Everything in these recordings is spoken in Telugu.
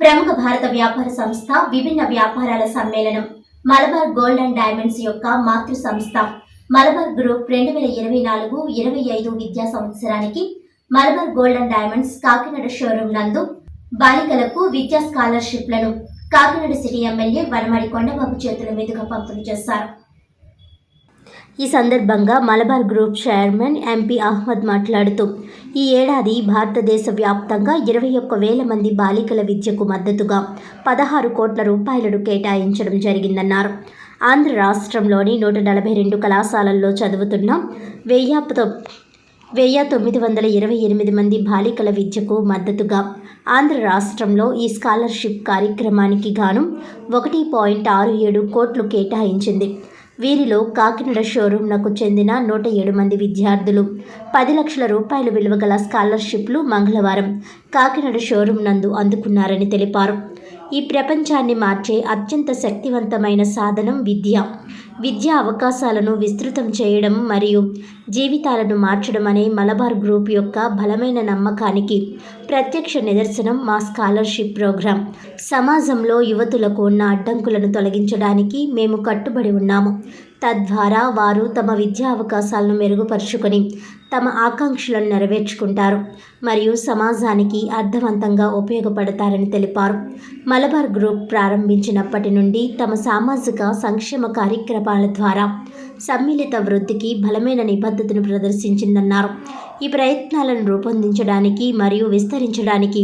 ప్రముఖ భారత వ్యాపార సంస్థ విభిన్న వ్యాపారాల సమ్మేళనం మలబార్ గోల్డ్ అండ్ డైమండ్స్ యొక్క మాతృ సంస్థ మలబార్ గ్రూప్ రెండు వేల ఇరవై నాలుగు ఇరవై ఐదు విద్యా సంవత్సరానికి Malabar gold and diamonds Kakinada showroom నందు బాలికలకు విద్యా స్కాలర్షిప్లను కాకినాడ సిటీ ఎమ్మెల్యే వనమడి కొండబాబు చేతుల మీదుగా పంపిణీ చేశారు. ఈ సందర్భంగా Malabar group chairman MP Ahmed మాట్లాడుతూ ఈ ఏడాది భారతదేశ వ్యాప్తంగా ఇరవై ఒక్క వేల మంది బాలికల విద్యకు మద్దతుగా పదహారు కోట్ల రూపాయలను కేటాయించడం జరిగిందన్నారు. ఆంధ్ర రాష్ట్రంలోని నూట నలభై రెండు కళాశాలల్లో చదువుతున్న వెయ్యి వెయ్యి తొమ్మిది వందల ఇరవై ఎనిమిది మంది బాలికల విద్యకు మద్దతుగా ఆంధ్ర రాష్ట్రంలో ఈ స్కాలర్షిప్ కార్యక్రమానికి గాను ఒకటి పాయింట్ ఆరు ఏడు కోట్లు కేటాయించింది. వీరిలో కాకినాడ షోరూంలకు చెందిన నూట ఏడు మంది విద్యార్థులు పది లక్షల రూపాయల విలువ గల స్కాలర్షిప్లు మంగళవారం కాకినాడ షోరూం నందు అందుకున్నారని తెలిపారు. ఈ ప్రపంచాన్ని మార్చే అత్యంత శక్తివంతమైన సాధనం విద్య. విద్యా అవకాశాలను విస్తృతం చేయడం మరియు జీవితాలను మార్చడం అనే మలబార్ గ్రూప్ యొక్క బలమైన నమ్మకానికి ప్రత్యక్ష నిదర్శనం మా స్కాలర్షిప్ ప్రోగ్రాం. సమాజంలో యువతులకు ఉన్న అడ్డంకులను తొలగించడానికి మేము కట్టుబడి ఉన్నాము. తద్వారా వారు తమ విద్యా అవకాశాలను మెరుగుపరుచుకొని తమ ఆకాంక్షలను నెరవేర్చుకుంటారు మరియు సమాజానికి అర్థవంతంగా ఉపయోగపడతారని తెలిపారు. మలబార్ గ్రూప్ ప్రారంభించినప్పటి నుండి తమ సామాజిక సంక్షేమ కార్యక్రమాల ద్వారా సమ్మిళిత వృద్ధికి బలమైన నిబద్ధతను ప్రదర్శించిందన్నారు. ఈ ప్రయత్నాలను రూపొందించడానికి మరియు విస్తరించడానికి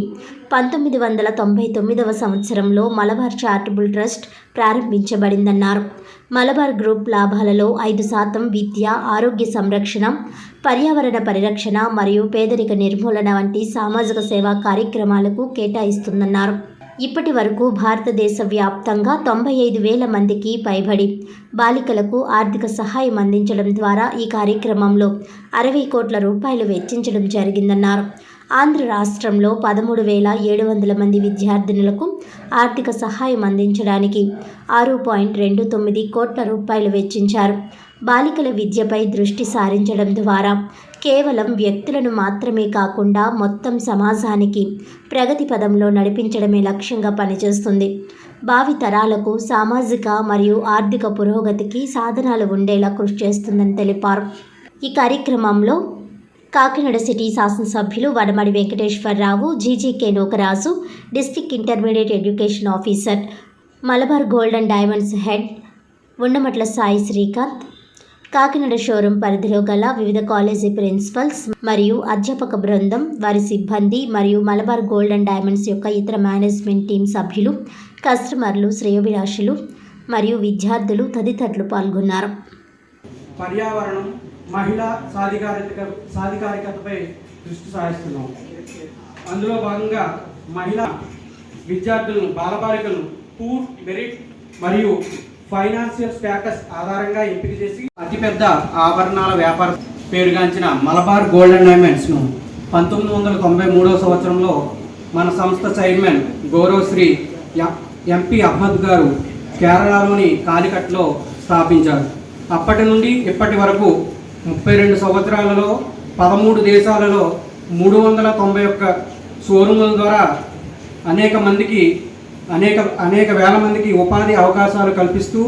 పంతొమ్మిది వందల తొంభై తొమ్మిదవ సంవత్సరంలో మలబార్ చారిటబుల్ ట్రస్ట్ ప్రారంభించబడిందన్నారు. మలబార్ గ్రూప్ లాభాలలో ఐదు శాతం విద్య ఆరోగ్య సంరక్షణ పర్యావరణ పరిరక్షణ మరియు పేదరిక నిర్మూలన వంటి సామాజిక సేవా కార్యక్రమాలకు కేటాయిస్తుందన్నారు. ఇప్పటి వరకు భారతదేశ వ్యాప్తంగా తొంభై ఐదు వేల మందికి పైబడి బాలికలకు ఆర్థిక సహాయం అందించడం ద్వారా ఈ కార్యక్రమంలో అరవై కోట్ల రూపాయలు వెచ్చించడం జరిగిందన్నారు. ఆంధ్ర రాష్ట్రంలో పదమూడు వేల ఏడు వందల మంది విద్యార్థినులకు ఆర్థిక సహాయం అందించడానికి ఆరు పాయింట్ రెండు తొమ్మిది కోట్ల రూపాయలు వెచ్చించారు. బాలికల విద్యపై దృష్టి సారించడం ద్వారా కేవలం వ్యక్తులను మాత్రమే కాకుండా మొత్తం సమాజానికి ప్రగతి పదంలో నడిపించడమే లక్ష్యంగా పనిచేస్తుంది. భావి తరాలకు సామాజిక మరియు ఆర్థిక పురోగతికి సాధనాలు ఉండేలా కృషి చేస్తుందని తెలిపారు. ఈ కార్యక్రమంలో కాకినాడ సిటీ శాసనసభ్యులు Vadamadi Venkateswara Rao GGK Nookaraju district intermediate education officer Malabar gold and diamonds head Undamatla Sai Srikanth Kakinada showroom పరిధిలో గల వివిధ కాలేజీ ప్రిన్సిపల్స్ మరియు అధ్యాపక బృందం వారి సిబ్బంది మరియు మలబార్ గోల్డ్ అండ్ డైమండ్స్ యొక్క ఇతర మేనేజ్మెంట్ టీం సభ్యులు కస్టమర్లు శ్రేయోభిలాషులు మరియు విద్యార్థులు తదితరులు పాల్గొన్నారు. పర్యావరణం మహిళా సాధికారిక సాధికారికతపై దృష్టి సారిస్తున్నాం. అందులో భాగంగా మహిళా విద్యార్థులను బాలబాలికలను పూర్ మెరిట్ మరియు ఫైనాన్షియల్ స్టేటస్ ఆధారంగా ఎంపిక చేసి అతిపెద్ద ఆభరణాల వ్యాపార పేరుగాంచిన మలబార్ గోల్డ్ అండ్ డైమండ్స్ను పంతొమ్మిది వందల తొంభై మూడవ సంవత్సరంలో మన సంస్థ చైర్మన్ గౌరవశ్రీ ఎం- ఎంపీ అహ్మద్ గారు కేరళలోని కాలికట్లో స్థాపించారు. అప్పటి నుండి ఇప్పటి వరకు ముప్పై రెండు సంవత్సరాలలో పదమూడు దేశాలలో మూడు వందల తొంభై ఒక్క షోరూముల ద్వారా అనేక మందికి అనేక అనేక వేల మందికి ఉపాధి అవకాశాలు కల్పిస్తూ